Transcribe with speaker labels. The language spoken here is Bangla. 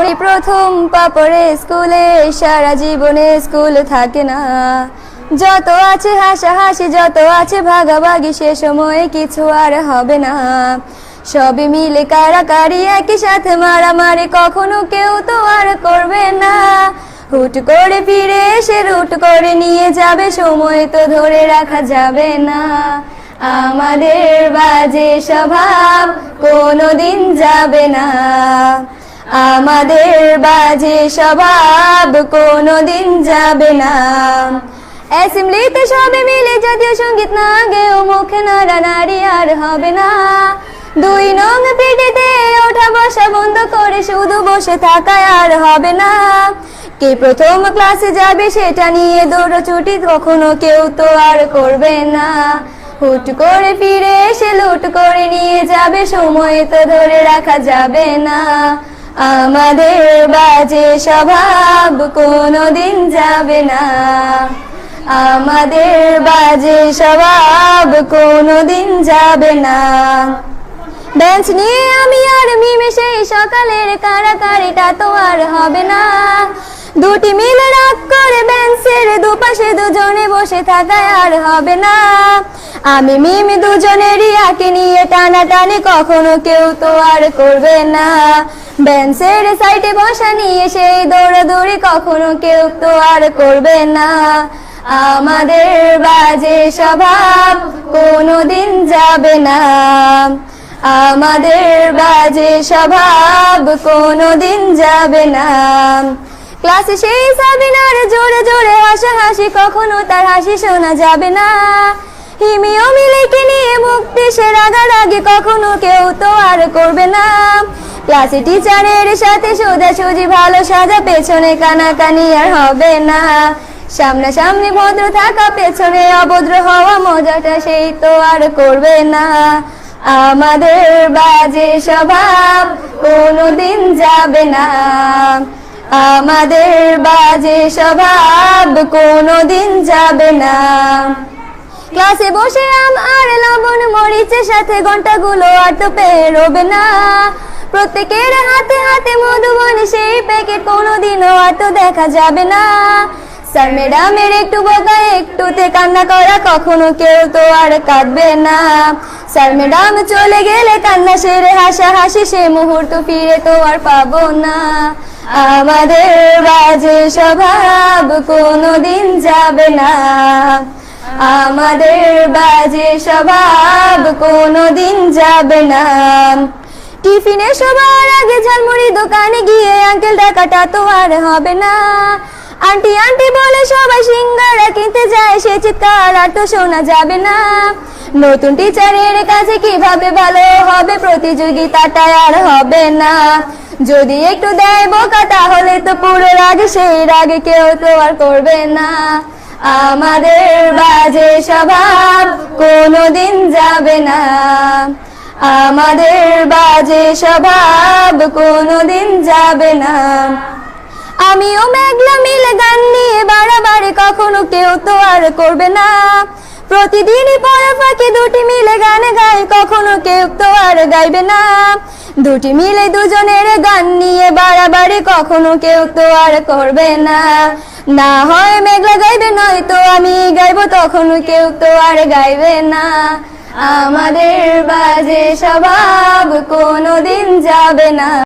Speaker 1: ওই প্রথম পাপড়ে স্কুলে, সারা জীবনে স্কুল থাকে না। যত আছে হাসাহাসি, যত আছে ভাগাভাগি, সে সময়ে কিছু আর হবে না। সবে মিলে কারাকারি, একই সাথে মারামারি, কখনো কেউ তো আর করবে না। হুট করে ফিরে এসে রুট করে নিয়ে যাবে, সময় তো ধরে রাখা যাবে না। আমাদের বাজে স্বভাব কোনোদিন যাবে না। আমাদের বাজে স্বভাব কোনোদিন যাবে না। অ্যাসেম্বলিতে সবে মিলে জাতীয় সংগীত না গেও মুখে নাড়ানাড়ি আর হবে না। দুই নং পিটিতে ওঠা বসা বন্ধ করে শুধু বসে থাকায় আর হবে না। কে প্রথম ক্লাসে যাবে সেটা নিয়ে দৌড়ছুটি কখনো কেউ তো আর করবে না। হুট করে ফিরে এসে লুট করে নিয়ে যাবে সময় তো ধরে রাখা যাবে না। আমাদের বাজে স্বভাব কোনোদিন যাবে না। আমাদের বাজে স্বভাব কোনোদিন যাবে না। বেঞ্চ নিয়ে আমি আর মিমে সেই সকালের কারাকারিটা তো আর হবে না। দুটি মিলে রাগ করে বেঞ্চের দুপাশে দুজনে বসে থাকায় আর হবে না। আমি মিমি দুজনেরই আঁকে নিয়ে টানাটানি কখনো কেউ তো আর করবে না। বেঞ্চের সাইডে বসা নিয়ে সেই দৌড়াদৌড়ি কখনো কেউ তো আর করবে না। আমাদের বাজে স্বভাব কোনোদিন যাবে না। আমাদের বাজে স্বভাব কোনোদিন যাবে না। ক্লাসে সেই সাবিনার জোরে জোরে হাসা হাসি কখনো তার হাসি শোনা যাবে না। হিমিও মিলেকে নিয়ে মুক্তি সে রাগারাগি কখনো কেউ তো আর করবে না। ক্লাসে টিচারের সাথে সোজাসুজি ভালো সাজা, পেছনে কানাকানি আর হবে না। সামনাসামনি ভদ্র থাকা, পেছনে অভদ্র হওয়া, মজাটা সেই তো আর করবে না। আমাদের বাজে স্বভাব কোনোদিন যাবে না। আমাদের বাজে স্বভাব কোনোদিন যাবে না। ক্লাসে বসে আম আর লবণ মরিচের সাথে ঘন্টাগুলো আর তো পেরোবে না। প্রত্যেকের হাতে হাতে মধুবন সেই প্যাকেট কোনোদিনও আর তো দেখা যাবে না। স্যার, ম্যাডামের একটু বোকা একটুতে কান্না করা কখনো কেউ তো আর কাঁদবে না। স্যার, ম্যাডাম চলে গেলে কান্না সেরে হাসা হাসি সে মুহূর্ত ফিরে তো আর পাবো না। আমাদের বাজে স্বভাব কোনোদিন যাবে না। আমাদের বাজে স্বভাব কোনোদিন যাবে না। টিফিনে সবার আগে ঝালমুড়ি দোকানে গিয়ে আঙ্কেল টাকাটা তো আর হবে না। আন্টি আন্টি বলে সবাই সিঙ্গারা কিনতে যায়, সে চিৎকার আর তো শোনা যাবে না। নতুন টিচারের কাছে কীভাবে ভালো হবে প্রতিযোগিতাটা আর হবে না। যদি একটু দেয় বোকা, তাহলে তো পুরো রাগ সেই রাগে কেউ তো আর করবে না। আমাদের বাজে স্বভাব কোনোদিন যাবে না। আমাদের বাজে স্বভাব কোনোদিন যাবে না। আমিও মেঘলা মিলে গান নিয়ে বাড়াবাড়ি কখনো কেউ তো আর করবে না। প্রতিদিনই পড়া ফাঁকে দুটি মিলে গান গাই, কখনো কেউ তো আর গাইবে না। দুটি মিলে দুজনের গান নিয়ে বাড়াবাড়ি কখনো কেউ তো আর করবে না। না হয় মেঘলা গাইবে নয়তো আমি গাইবো, তখন কেউ তো আর গাইবে না। আমাদের বাজে স্বভাব কোনোদিন যাবে না।